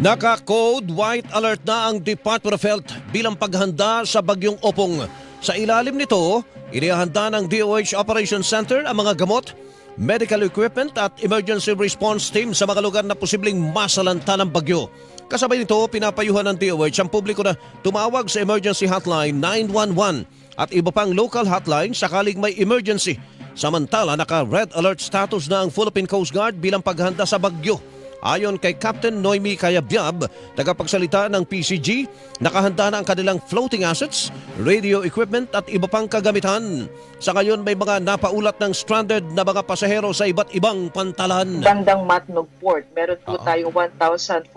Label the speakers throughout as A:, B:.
A: Naka-code white alert na ang Department of Health bilang paghanda sa bagyong Opong. Sa ilalim nito, inihanda ng DOH Operations Center ang mga gamot, medical equipment at emergency response team sa mga lugar na posibleng masalanta ng bagyo. Kasabay nito, pinapayuhan ng DOH ang publiko na tumawag sa emergency hotline 911 at iba pang local hotline sakaling may emergency. Samantala, naka-red alert status na ang Philippine Coast Guard bilang paghanda sa bagyo. Ayon kay Captain Noemi Kayabyab, tagapagsalita ng PCG, nakahanda na ang kanilang floating assets, radio equipment at iba pang kagamitan. Sa ngayon may mga napaulat ng stranded na mga pasahero sa iba't ibang pantalan.
B: bandang Matnog Port, meron po
A: Oo.
B: tayong 1,445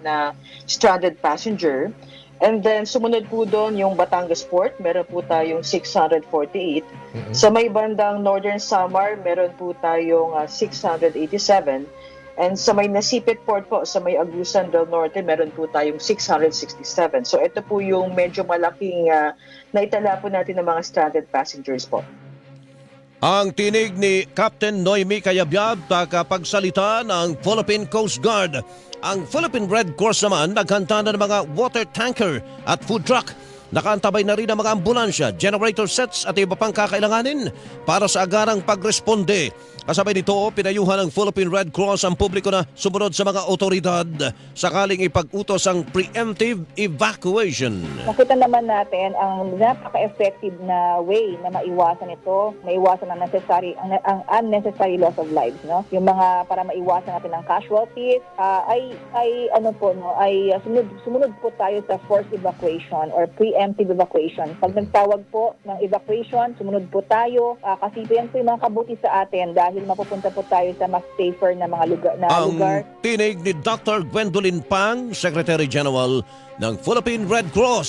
B: na stranded passenger. And then sumunod po doon yung Batangas Port, meron po tayong 648. Sa may bandang Northern Samar, meron po tayong ah, 687. And sa may Nasipit Port po, sa may Agusan del Norte, meron po tayong 667. So ito po yung medyo malaking uh, naitala po natin ng mga stranded passengers po.
A: Ang tinig ni Captain Noemi Kayabyab tagapagsalita ng Philippine Coast Guard. Ang Philippine Red Cross naman naghanda na ng mga water tanker at food truck. Nakaantabay na rin ang mga ambulansya, generator sets at iba pang kakailanganin para sa agarang pagresponde. Kasabay nito, pinayuhan ng Philippine Red Cross ang publiko na sumunod sa mga otoridad sakaling ipag-utos ang preemptive evacuation.
C: Nakita naman natin ang napaka-effective na way na maiwasan ito, maiwasan ang necessary ang, ang unnecessary loss of lives, no? Yung mga para maiwasan natin ang casualties ah, ay ay ano po no, ay sumunod sumunod po tayo sa forced evacuation or preemptive evacuation. Pag nagtawag po ng evacuation, sumunod po tayo ah, kasi yan po yung mga kabuti sa atin dahil mapupunta po tayo sa mas safer na mga lugar na
A: Ang
C: lugar
A: tinig ni Dr. Gwendolyn Pang, Secretary General ng Philippine Red Cross.